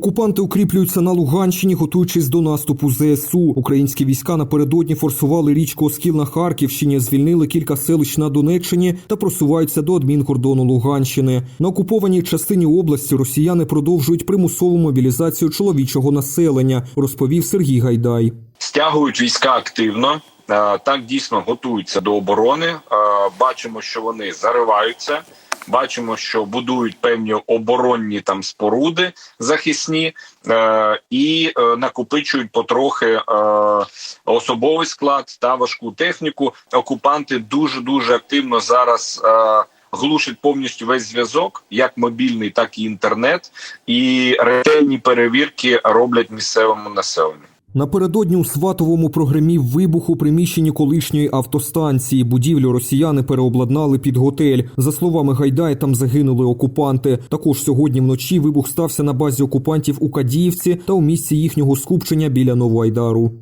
Окупанти укріплюються на Луганщині, готуючись до наступу ЗСУ. Українські війська напередодні форсували річку Оскіл на Харківщині, звільнили кілька селищ на Донеччині та просуваються до адмінкордону Луганщини. На окупованій частині області росіяни продовжують примусову мобілізацію чоловічого населення, розповів Сергій Гайдай. стягують війська активно. Е, Так дійсно готуються до оборони. Е, Бачимо, що вони зариваються. Бачимо, що будують певні оборонні там споруди захисні е, і е, накопичують потрохи е, особовий склад та важку техніку. Окупанти дуже дуже активно зараз. Е, Глушить повністю весь зв'язок, як мобільний, так і інтернет, і ретельні перевірки роблять місцевому населенню. Напередодні у Сватовому прогремів вибух у приміщенні колишньої автостанції. Будівлю росіяни переобладнали під готель. За словами Гайдая, там загинули окупанти. Також сьогодні вночі вибух стався на базі окупантів у Кадіївці та у місці їхнього скупчення біля Новоайдару.